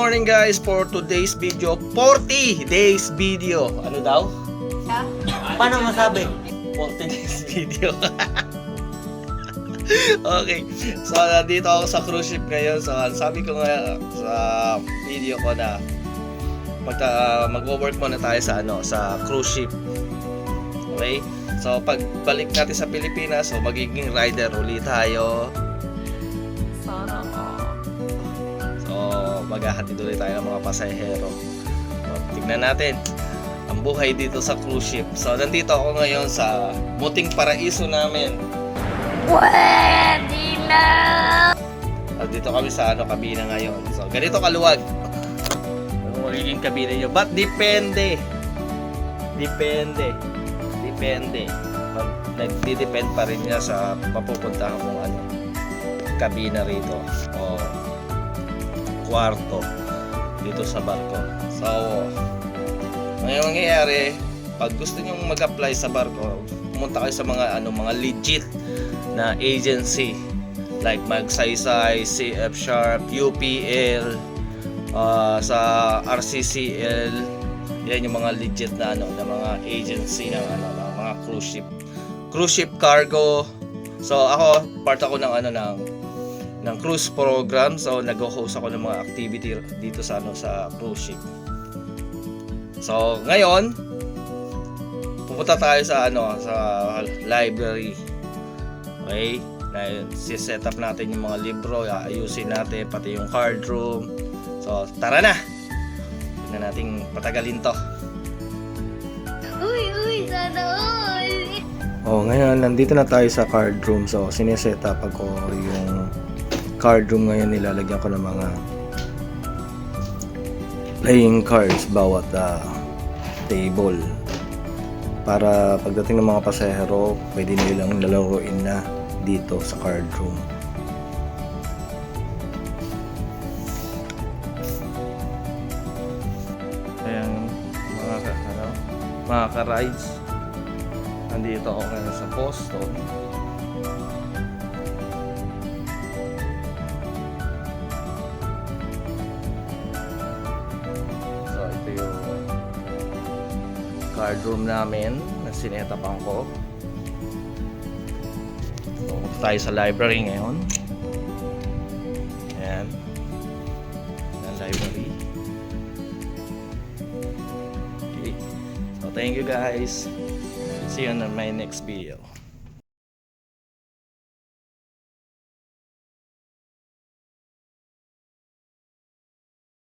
morning guys for today's video. 40 days video. Ano daw? Paano masabi? 40 days video. Okay. So nandito ako sa cruise ship ngayon. So sabi ko nga sa video ko na mag, uh, Mag-work muna tayo sa ano sa cruise ship. Okay? So pagbalik natin sa Pilipinas So magiging rider ulit tayo maghahatid ulit tayo ng mga pasahero. So, tignan natin ang buhay dito sa cruise ship. So, nandito ako ngayon sa muting paraiso namin. Pwede na! So, dito kami sa ano, kabina ngayon. So, ganito kaluwag. Ano magiging kabina nyo? But depende. Depende. Depende. Nagdi-depend pa rin niya sa mapupuntahan mong ano, kabina rito. O kwarto dito sa barko. So, ngayon mangyayari, pag gusto niyo mag-apply sa barko, pumunta kayo sa mga ano, mga legit na agency like Magsaysay, CF Sharp, UPL, ah, sa RCCL, yan yung mga legit na ano, na mga agency ng ano, ng mga cruise ship. Cruise ship cargo. So ako, part ako ng ano ng ng cruise program. So nag-host ako ng mga activity dito sa ano sa cruise ship. So ngayon, pupunta tayo sa ano sa library. Okay? Na set up natin yung mga libro, ayusin natin pati yung card room. So tara na. Tingnan nating patagalin to. Uy, uy, sana all! Oh, ngayon nandito na tayo sa card room. So, sineset up ako yung card room ngayon nilalagyan ko ng mga playing cards bawat ah, table. Para pagdating ng mga pasahero, pwede nilang lalaroin na dito sa card room. Ayan, mga ka, ano, mga ka-rides. Nandito ako ngayon sa Boston. Card room namin na sinetapang ko. So, tayo sa library ngayon. Ayan. Ayan, library. Okay. So, thank you guys. See you on my next video.